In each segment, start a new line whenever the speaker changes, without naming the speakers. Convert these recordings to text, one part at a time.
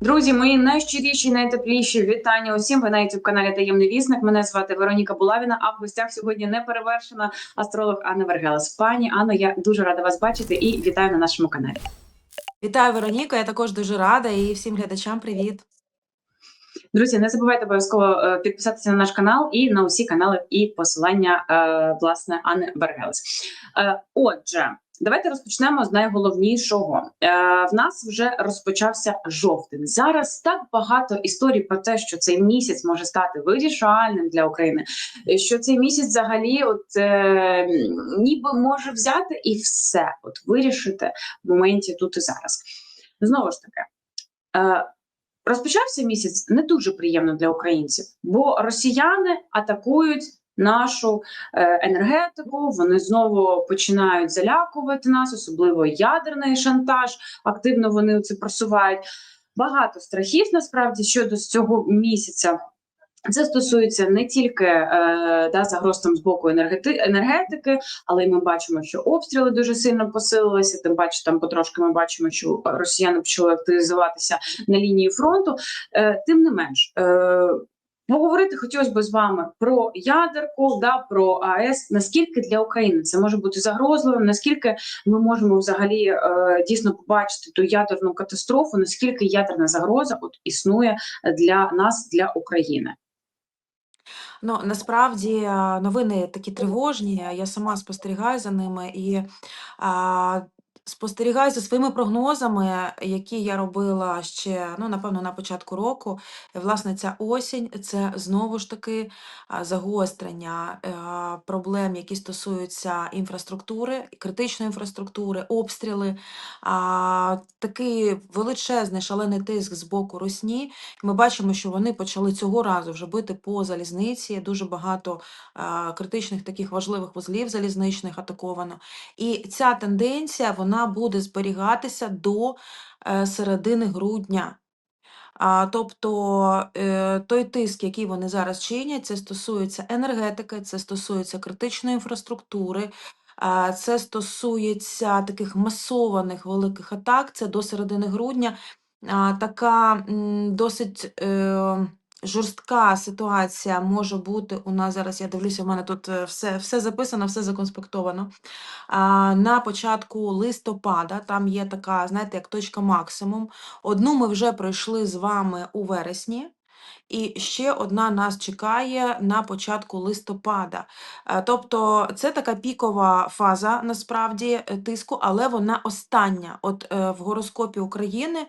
Друзі, мої найщиріші, найтепліші вітання усім. Ви на youtube каналі Таємний Вісник. Мене звати Вероніка Булавіна. А в гостях сьогодні неперевершена астролог Анна Вергелес. Пані Анно, я дуже рада вас бачити і вітаю на нашому каналі.
Вітаю, Вероніка. Я також дуже рада і всім глядачам привіт.
Друзі, не забувайте обов'язково е, підписатися на наш канал і на усі канали і посилання е, власне Анни Бергелес. Е, Отже, давайте розпочнемо з найголовнішого. Е, В нас вже розпочався жовтень. Зараз так багато історій про те, що цей місяць може стати вирішальним для України. е, Що цей місяць взагалі, от е, ніби може взяти і все, от вирішити в моменті тут і зараз. Знову ж таки. Е, Розпочався місяць не дуже приємно для українців, бо росіяни атакують нашу е, енергетику. Вони знову починають залякувати нас, особливо ядерний шантаж. Активно вони це просувають. Багато страхів насправді щодо цього місяця. Це стосується не тільки е, да, загроз там з боку енергети, енергетики, але й ми бачимо, що обстріли дуже сильно посилилися. Тим паче, там потрошки ми бачимо, що росіяни почали активізуватися на лінії фронту. Е, тим не менш, е, поговорити хотілося б з вами про ядерку, да, про АЕС. Наскільки для України це може бути загрозливим? Наскільки ми можемо взагалі е, дійсно побачити ту ядерну катастрофу? Наскільки ядерна загроза от існує для нас, для України?
Ну, насправді е, новини такі тривожні. Я сама спостерігаю за ними і а, спостерігаю за своїми прогнозами, які я робила ще, ну, напевно, на початку року. Власне, ця осінь це знову ж таки загострення е, проблем, які стосуються інфраструктури, критичної інфраструктури, обстріли, такий величезний шалений тиск з боку Росні. Ми бачимо, що вони почали цього разу вже бити по залізниці. Дуже багато критичних таких важливих вузлів залізничних атаковано. І ця тенденція вона буде зберігатися до е, середини грудня. Тобто е, той тиск, який вони зараз чинять, це стосується енергетики, це стосується критичної інфраструктури, це стосується таких масованих великих атак. Це до середини грудня. Така досить е, жорстка ситуація може бути у нас зараз. Я дивлюся, в мене тут е, все, все записано, все законспектовано. А, на початку листопада там є така, знаєте, як точка максимум. Одну ми вже пройшли з вами у вересні. І ще одна нас чекає на початку листопада. Е, Тобто це така пікова фаза насправді е, тиску, але вона остання. От е, в гороскопі України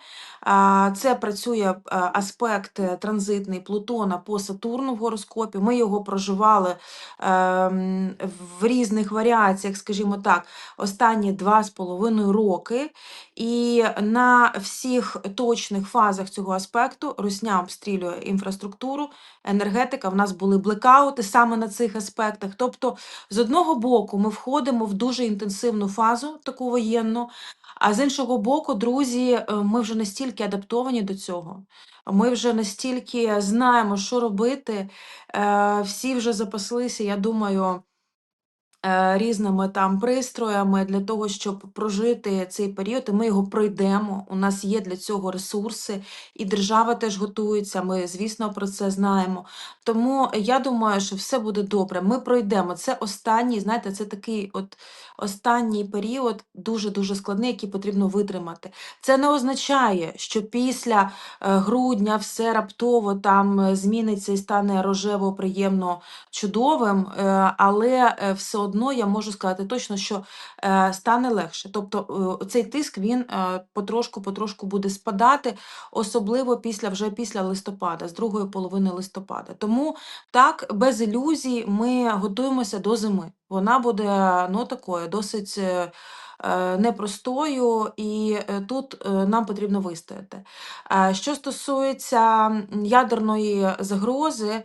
це працює аспект транзитний Плутона по Сатурну в гороскопі. Ми його проживали ем, в різних варіаціях, скажімо так, останні два з половиною роки. І на всіх точних фазах цього аспекту Русня обстрілює інфраструктуру, енергетика. В нас були блекаути саме на цих аспектах. Тобто, з одного боку, ми входимо в дуже інтенсивну фазу, таку воєнну. А з іншого боку, друзі, е, ми вже настільки адаптовані до цього. Ми вже настільки знаємо, що робити. Е, Всі вже запаслися, я думаю, різними там пристроями для того, щоб прожити цей період, і ми його пройдемо. У нас є для цього ресурси, і держава теж готується. Ми, звісно, про це знаємо. Тому я думаю, що все буде добре. Ми пройдемо. Це останній, знаєте, це такий от останній період, дуже дуже складний, який потрібно витримати. Це не означає, що після е, грудня все раптово там е, зміниться і стане рожево, приємно, чудовим, е, але все одно я можу сказати точно, що стане легше. Тобто цей тиск він потрошку-потрошку буде спадати, особливо після вже після листопада, з другої половини листопада. Тому так, без ілюзій, ми готуємося до зими. Вона буде ну такою досить. е, е, Непростою, і е, тут нам потрібно вистояти. Що стосується ядерної загрози,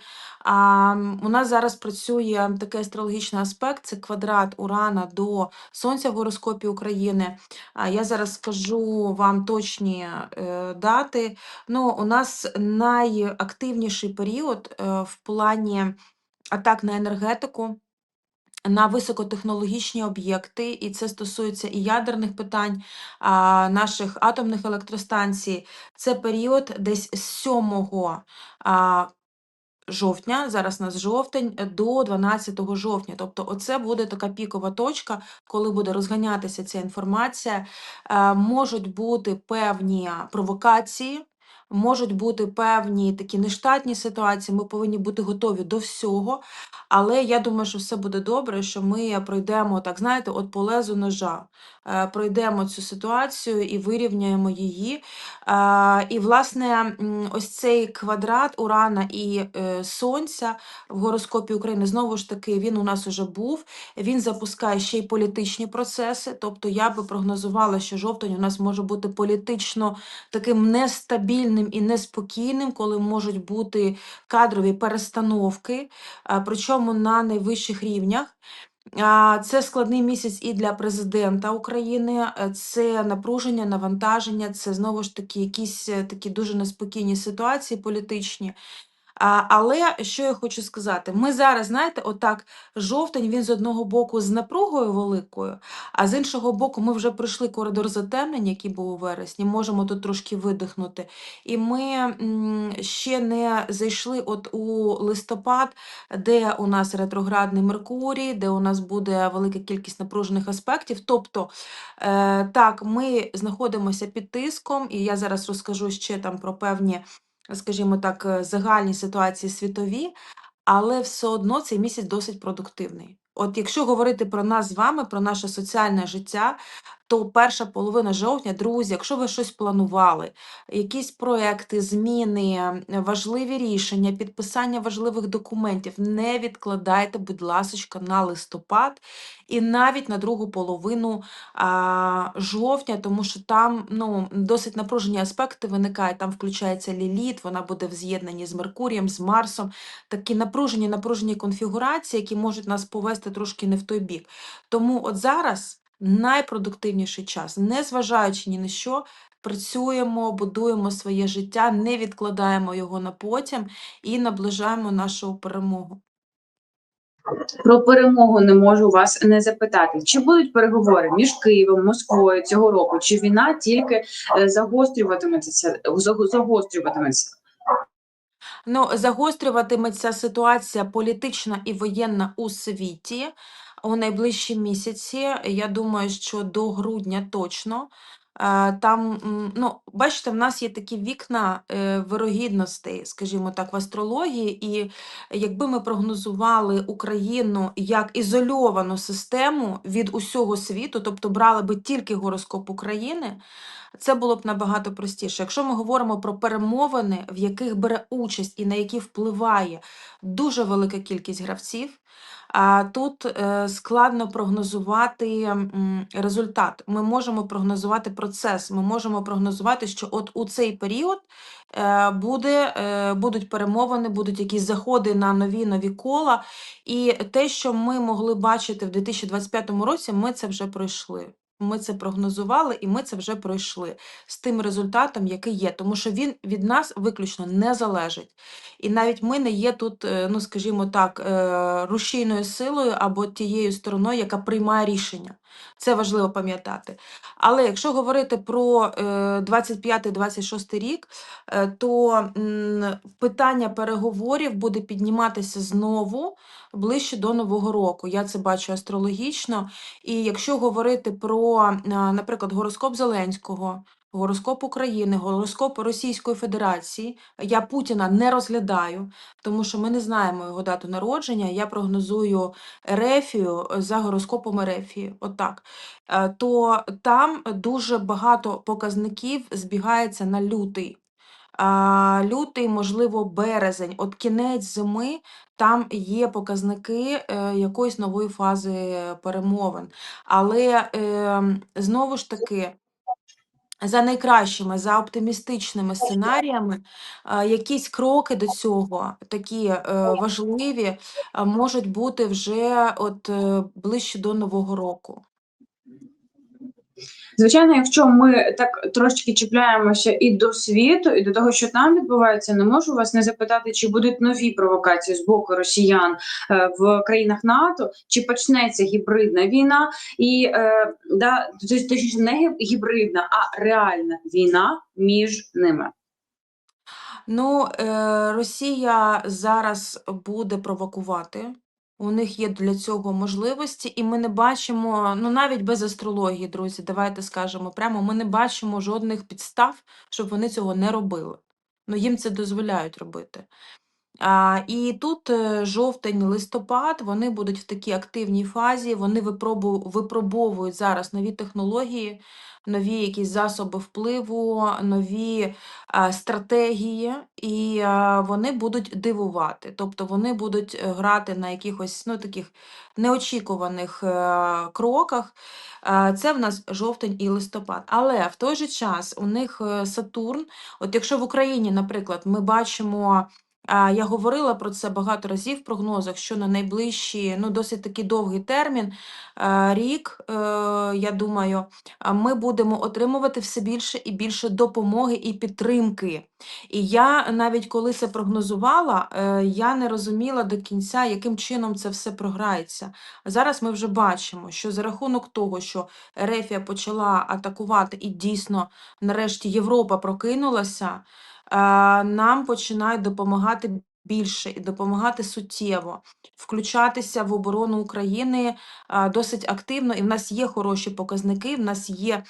у нас зараз працює такий астрологічний аспект: це квадрат Урана до Сонця в гороскопі України. Я зараз скажу вам точні дати. Ну, у нас найактивніший період в плані атак на енергетику. На високотехнологічні об'єкти, і це стосується і ядерних питань, а, наших атомних електростанцій. Це період десь з 7 а, жовтня, зараз у нас жовтень, до 12 жовтня. Тобто, оце буде така пікова точка, коли буде розганятися ця інформація. Е, можуть бути певні провокації, можуть бути певні такі нештатні ситуації. Ми повинні бути готові до всього. Але я думаю, що все буде добре, що ми пройдемо, так знаєте, от по лезу ножа. Е, Пройдемо цю ситуацію і вирівняємо її. Е, І, власне, ось цей квадрат Урана і е, Сонця в гороскопі України, знову ж таки, він у нас уже був. Він запускає ще й політичні процеси. Тобто я би прогнозувала, що жовтень у нас може бути політично таким нестабільним і неспокійним, коли можуть бути кадрові перестановки, причому на найвищих рівнях. Це складний місяць і для президента України. е, Це напруження, навантаження, це знову ж таки якісь е, такі дуже неспокійні ситуації політичні. А, але що я хочу сказати, ми зараз, знаєте, отак, жовтень він з одного боку з напругою великою, а з іншого боку, ми вже пройшли коридор затемнень, який був у вересні, можемо тут трошки видихнути. І ми ще не зайшли от у листопад, де у нас ретроградний Меркурій, де у нас буде велика кількість напружених аспектів. Тобто, е, так, ми знаходимося під тиском, і я зараз розкажу ще там про певні скажімо так, е, загальні ситуації світові, але все одно цей місяць досить продуктивний. От якщо говорити про нас з вами, про наше соціальне життя, то перша половина жовтня, друзі, якщо ви щось планували, якісь проекти, зміни, важливі рішення, підписання важливих документів, не відкладайте, будь ласочка, на листопад і навіть на другу половину а, жовтня, тому що там ну, досить напружені аспекти виникають. Там включається ліліт, вона буде в з'єднанні з Меркурієм, з Марсом. Такі напружені, напружені конфігурації, які можуть нас повести трошки не в той бік. Тому от зараз найпродуктивніший час, незважаючи ні на що. Працюємо, будуємо своє життя, не відкладаємо його на потім і наближаємо нашу перемогу.
Про перемогу не можу вас не запитати. Чи будуть переговори між Києвом, Москвою цього року? Чи війна тільки е, загострюватиметься? Загострюватиметься?
Ну, загострюватиметься ситуація політична і воєнна у світі у найближчі місяці. Я думаю, що до грудня точно. Е, Там, ну, бачите, в нас є такі вікна е, вирогідностей, скажімо так, в астрології, і якби ми прогнозували Україну як ізольовану систему від усього світу, тобто брали би тільки гороскоп України, це було б набагато простіше. Якщо ми говоримо про перемовини, в яких бере участь і на які впливає дуже велика кількість гравців, тут е, складно прогнозувати результат. Ми можемо прогнозувати процес, ми можемо прогнозувати, що от у цей період е, буде, е, будуть перемовини, будуть якісь заходи на нові нові кола. І те, що ми могли бачити в 2025 році, ми це вже пройшли. Ми це прогнозували і ми це вже пройшли з тим результатом, який є, тому що він від нас виключно не залежить. І навіть ми не є тут, е, ну скажімо так, е, рушійною силою або тією стороною, яка приймає рішення. Це важливо пам'ятати. Але якщо говорити про е, 25-26 рік, е, то питання переговорів буде підніматися знову ближче до Нового року. Я це бачу астрологічно. І якщо говорити про, наприклад, гороскоп Зеленського, гороскоп України, гороскоп Російської Федерації, я Путіна не розглядаю, тому що ми не знаємо його дату народження. Я прогнозую Ерефію за гороскопом Ерефії. Отак. Е, То там дуже багато показників збігається на лютий. А, лютий, можливо, березень, от кінець зими, там є показники е, якоїсь нової фази перемовин. Але е, знову ж таки, за найкращими, за оптимістичними сценаріями, е, якісь кроки до цього, такі е, важливі, е, можуть бути вже от е, ближче до Нового року.
Звичайно, якщо ми так трошечки чіпляємося і до світу, і до того, що там відбувається, не можу вас не запитати, чи будуть нові провокації з боку росіян е, в країнах НАТО, чи почнеться гібридна війна, і е, да, точніше, не гібридна, а реальна війна між ними.
Ну, е, Росія зараз буде провокувати. У них є для цього можливості, і ми не бачимо, ну навіть без астрології, друзі, давайте скажемо прямо, ми не бачимо жодних підстав, щоб вони цього не робили. Ну, їм це дозволяють робити. А, і тут е, жовтень, листопад, вони будуть в такій активній фазі, вони випробу, випробовують зараз нові технології, нові якісь засоби впливу, нові а, стратегії, і а, вони будуть дивувати. Тобто вони будуть е, грати на якихось ну, таких неочікуваних е, кроках. Е, Це в нас жовтень і листопад. Але в той же час у них е, Сатурн. От якщо в Україні, наприклад, ми бачимо. Я говорила про це багато разів в прогнозах, що на найближчі, ну досить такий довгий термін, рік, е, я думаю, ми будемо отримувати все більше і більше допомоги і підтримки. І я навіть коли це прогнозувала, е, я не розуміла до кінця, яким чином це все програється. Зараз ми вже бачимо, що за рахунок того, що Ерефія почала атакувати, і дійсно, нарешті, Європа прокинулася нам починають допомагати більше і допомагати суттєво, включатися в оборону України досить активно, і в нас є хороші показники. В нас є,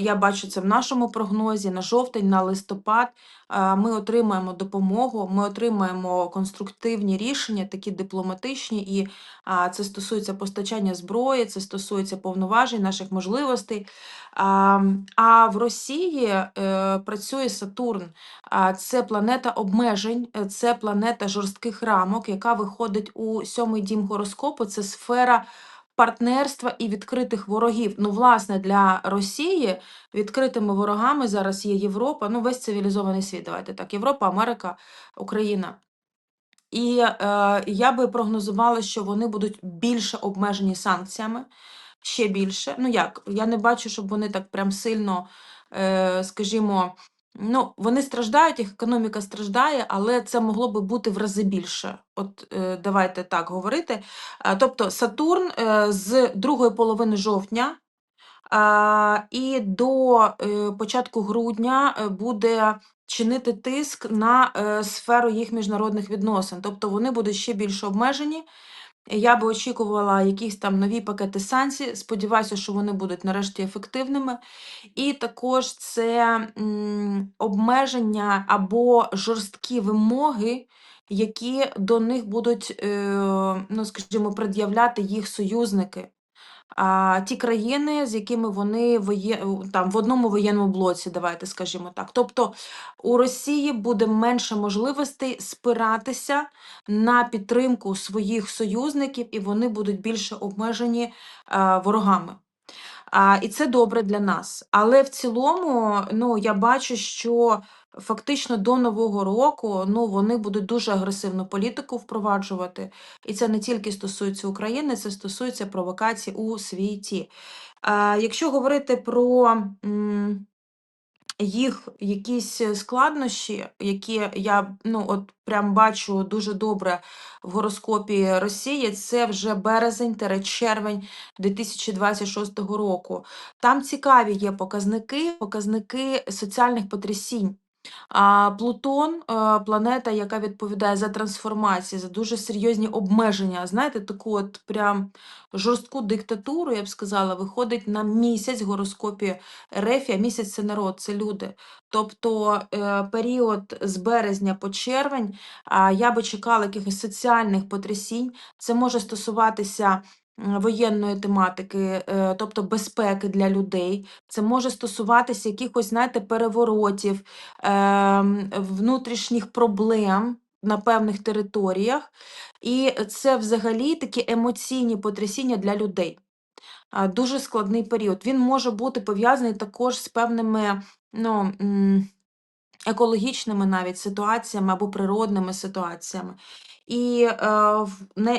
я бачу це в нашому прогнозі на жовтень, на листопад. е, Ми отримаємо допомогу, ми отримаємо конструктивні рішення, такі дипломатичні, і це стосується постачання зброї, це стосується повноважень, наших можливостей. А, в Росії е, працює Сатурн. Це планета обмежень, е, це планета жорстких рамок, яка виходить у сьомий дім гороскопу. Це сфера партнерства і відкритих ворогів. Ну, власне, для Росії відкритими ворогами зараз є Європа, ну весь цивілізований світ. Давайте так: Європа, Америка, Україна. І е, я би прогнозувала, що вони будуть більше обмежені санкціями, ще більше. Ну як, я не бачу, щоб вони так прям сильно, е, скажімо, ну, вони страждають, їх економіка страждає, але це могло би бути в рази більше. От е, давайте так говорити. Е, тобто Сатурн е, з другої половини жовтня. І до початку грудня буде чинити тиск на сферу їх міжнародних відносин. Тобто вони будуть ще більш обмежені. Я би очікувала якісь там нові пакети санкцій. Сподіваюся, що вони будуть нарешті ефективними. І також це обмеження або жорсткі вимоги, які до них будуть, е, ну, скажімо, пред'являти їх союзники. А, ті країни, з якими вони воє... там в одному воєнному блоці, давайте скажімо так. Тобто у Росії буде менше можливостей спиратися на підтримку своїх союзників, і вони будуть більше обмежені а, ворогами. А, і це добре для нас. Але в цілому, ну, я бачу, що фактично до Нового року ну, вони будуть дуже агресивну політику впроваджувати. І це не тільки стосується України, це стосується провокацій у світі. А, якщо говорити про їх якісь складнощі, які я ну, от прям бачу дуже добре в гороскопі Росії, це вже березень-червень 2026 року. Там цікаві є показники, показники соціальних потрясінь. А Плутон, е, планета, яка відповідає за трансформації, за дуже серйозні обмеження. Знаєте, таку от прям жорстку диктатуру, я б сказала, виходить на місяць в гороскопі РФ, а місяць це народ, це люди. Тобто е, період з березня по червень я би чекала якихось соціальних потрясінь. Це може стосуватися воєнної тематики, е, тобто безпеки для людей. Це може стосуватися якихось, знаєте, переворотів, ем, внутрішніх проблем на певних територіях. І це взагалі такі емоційні потрясіння для людей. Дуже складний період. Він може бути пов'язаний також з певними, ну. Екологічними навіть ситуаціями або природними ситуаціями. І е,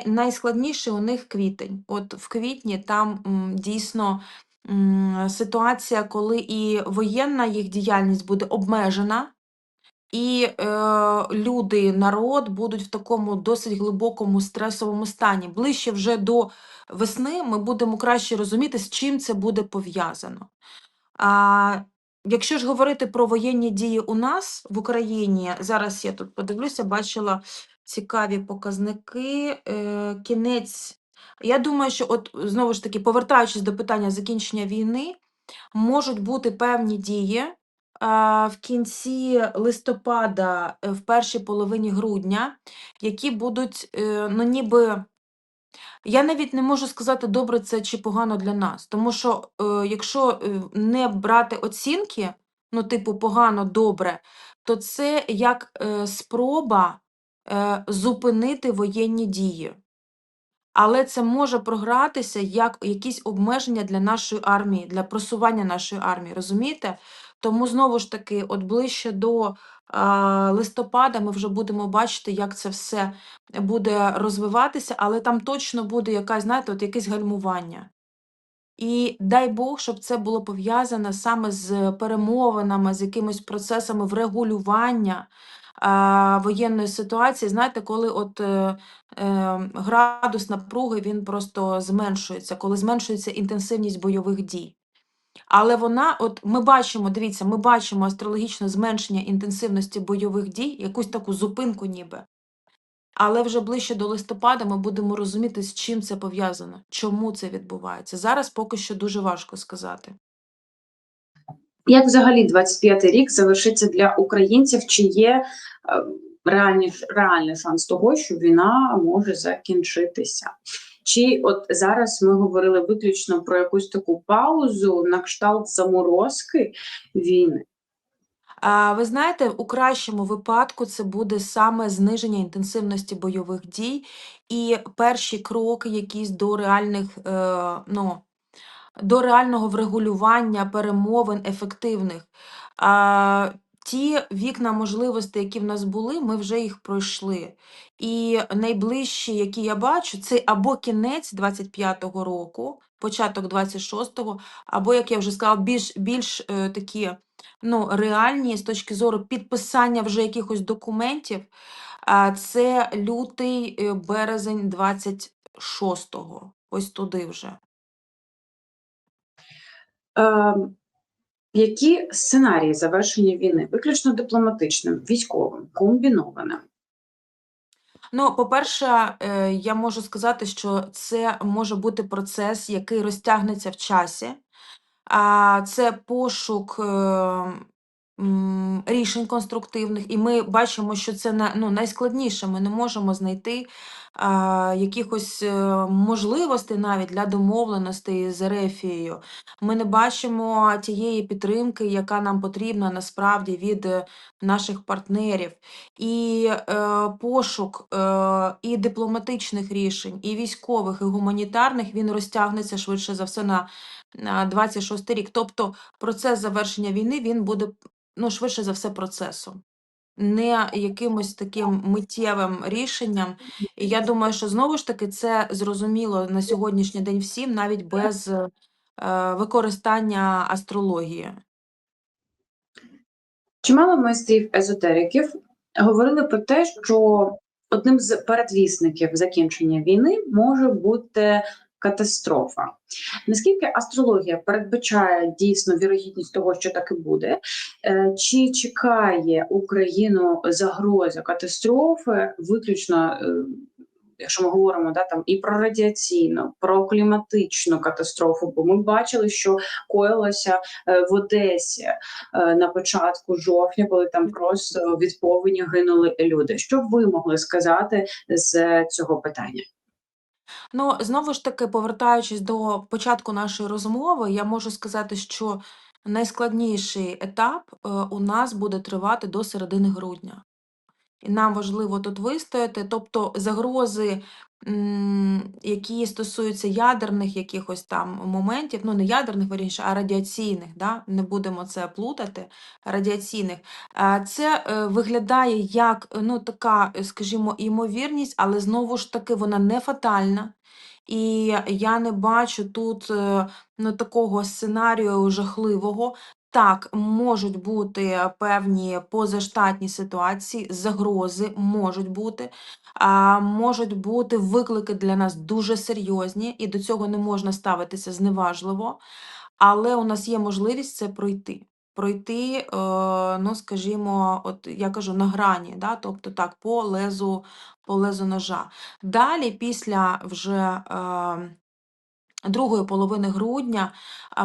найскладніше у них квітень. От в квітні там м, дійсно м, ситуація, коли і воєнна їх діяльність буде обмежена, і е, люди, народ будуть в такому досить глибокому стресовому стані. Ближче вже до весни ми будемо краще розуміти, з чим це буде пов'язано. А, якщо ж говорити про воєнні дії у нас в Україні, зараз я тут подивлюся, бачила цікаві показники. Е, кінець. Я думаю, що от знову ж таки, повертаючись до питання закінчення війни, можуть бути певні дії а, в кінці листопада, е, в першій половині грудня, які будуть, е, ну ніби. Я навіть не можу сказати, добре це чи погано для нас. Тому що, е, якщо е, не брати оцінки, ну, типу, погано, добре, то це як е, спроба е, зупинити воєнні дії. Але це може програтися як якісь обмеження для нашої армії, для просування нашої армії, розумієте? Тому знову ж таки, от ближче до а, листопада ми вже будемо бачити, як це все буде розвиватися, але там точно буде якась, знаєте, от якесь гальмування. І дай Бог, щоб це було пов'язане саме з перемовинами, з якимись процесами врегулювання а, воєнної ситуації. Знаєте, коли от е, е, градус напруги він просто зменшується, коли зменшується інтенсивність бойових дій. Але вона, от ми бачимо, дивіться, ми бачимо астрологічне зменшення інтенсивності бойових дій, якусь таку зупинку ніби. Але вже ближче до листопада ми будемо розуміти, з чим це пов'язано, чому це відбувається. Зараз поки що дуже важко сказати.
Як взагалі 25-й рік завершиться для українців? Чи є е, реальний, реальний шанс того, що війна може закінчитися? Чи от зараз ми говорили виключно про якусь таку паузу на кшталт заморозки війни?
Ви знаєте, у кращому випадку це буде саме зниження інтенсивності бойових дій і перші кроки якісь до реальних, е, ну, до реального врегулювання перемовин ефективних. Ті вікна можливостей, які в нас були, ми вже їх пройшли. І найближчі, які я бачу, це або кінець 25-го року, початок 26-го, або, як я вже сказала, більш, більш е, такі ну, реальні з точки зору підписання вже якихось документів. А це лютий, е, березень 26-го. Ось туди вже.
Е, які сценарії завершення війни? Виключно дипломатичним, військовим, комбінованим?
Ну, по-перше, е, я можу сказати, що це може бути процес, який розтягнеться в часі. А, Це пошук е, рішень конструктивних, і ми бачимо, що це ну, найскладніше. Ми не можемо знайти якихось е, можливостей навіть для домовленостей з Ерефією. Ми не бачимо тієї підтримки, яка нам потрібна насправді від е, наших партнерів. І е, пошук е, і дипломатичних рішень, і військових, і гуманітарних він розтягнеться швидше за все на, на 26 рік. Тобто процес завершення війни він буде ну, швидше за все процесом. Не якимось таким миттєвим рішенням. І я думаю, що знову ж таки це зрозуміло на сьогоднішній день всім, навіть без е, використання астрології.
Чимало майстрів езотериків говорили про те, що одним з передвісників закінчення війни може бути катастрофа. Наскільки астрологія передбачає дійсно вірогідність того, що так і буде, Е, чи чекає Україну загроза катастрофи виключно? е, Якщо ми говоримо да, там і про радіаційну, про кліматичну катастрофу, бо ми бачили, що коїлося е, в Одесі на початку жовтня, коли там просто від повені гинули люди. Що ви могли сказати з цього питання?
Ну, знову ж таки, повертаючись до початку нашої розмови, я можу сказати, що найскладніший етап е, у нас буде тривати до середини грудня. Нам важливо тут вистояти, тобто загрози, які стосуються ядерних якихось там моментів, ну не ядерних, вірніше, а радіаційних, да? не будемо це плутати, радіаційних, це е, виглядає як ну, така, е, скажімо, імовірність, але знову ж таки вона не фатальна. І я не бачу тут е, ну, такого сценарію жахливого. Так, можуть бути певні позаштатні ситуації, загрози можуть бути, а, можуть бути виклики для нас дуже серйозні, і до цього не можна ставитися зневажливо, але у нас є можливість це пройти. Пройти, е, ну, скажімо, от я кажу, на грані, да? тобто так, по лезу, по лезу ножа. Далі, після вже е, другої половини грудня,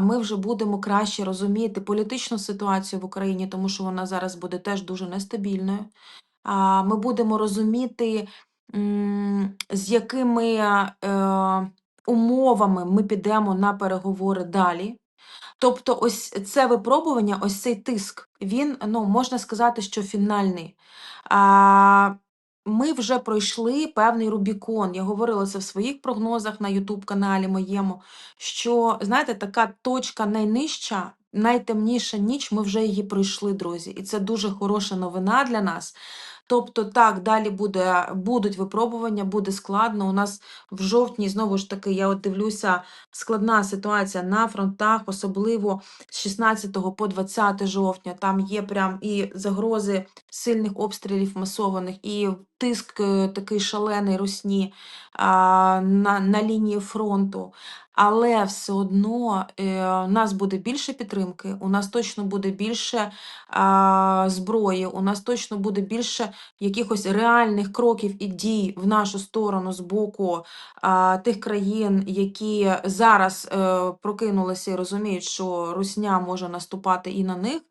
ми вже будемо краще розуміти політичну ситуацію в Україні, тому що вона зараз буде теж дуже нестабільною. Ми будемо розуміти, з якими е, умовами ми підемо на переговори далі. Тобто, ось це випробування, ось цей тиск, він, ну, можна сказати, що фінальний. Ми вже пройшли певний Рубікон. Я говорила це в своїх прогнозах на Ютуб-каналі моєму, що, знаєте, така точка найнижча, найтемніша ніч, ми вже її пройшли, друзі. І це дуже хороша новина для нас. Тобто, так, далі буде, будуть випробування, буде складно. У нас в жовтні, знову ж таки, я от дивлюся, складна ситуація на фронтах, особливо з 16 по 20 жовтня. Там є прям і загрози сильних обстрілів масованих, і тиск е, такий шалений русні на, на лінії фронту. Але все одно е, у нас буде більше підтримки, у нас точно буде більше зброї, у нас точно буде більше якихось реальних кроків і дій в нашу сторону з боку тих країн, які зараз е, прокинулися і розуміють, що Русня може наступати і на них.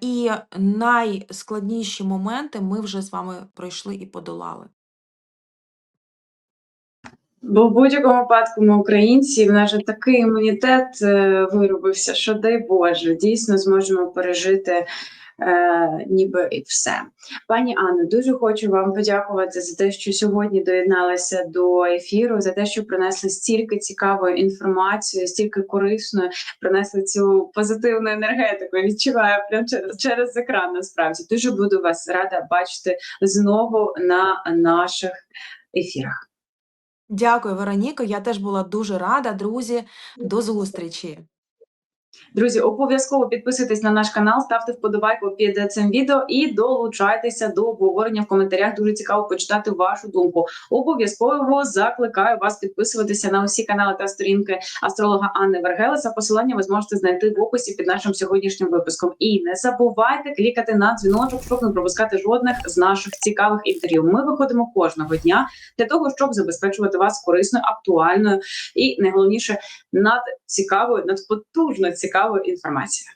І найскладніші моменти ми вже з вами пройшли і подолали.
Бо в будь-якому випадку ми українці, в нас же такий імунітет е, виробився, що дай Боже, дійсно зможемо пережити е, ніби і все. Пані Анно, дуже хочу вам подякувати за те, що сьогодні доєдналися до ефіру, за те, що принесли стільки цікавої інформації, стільки корисної, принесли цю позитивну енергетику. Відчуваю прямо через, через екран. Насправді дуже буду вас рада бачити знову на наших ефірах.
Дякую, Вероніко. Я теж була дуже рада, друзі. До зустрічі.
Друзі, обов'язково підписуйтесь на наш канал, ставте вподобайку під цим відео і долучайтеся до обговорення в коментарях. Дуже цікаво почитати вашу думку. Обов'язково закликаю вас підписуватися на усі канали та сторінки астролога Анни Вергелеса. Посилання ви зможете знайти в описі під нашим сьогоднішнім випуском. І не забувайте клікати на дзвіночок, щоб не пропускати жодних з наших цікавих інтерв'ю. Ми виходимо кожного дня для того, щоб забезпечувати вас корисною, актуальною і найголовніше над цікавою, надпотужно цікавою інформацією.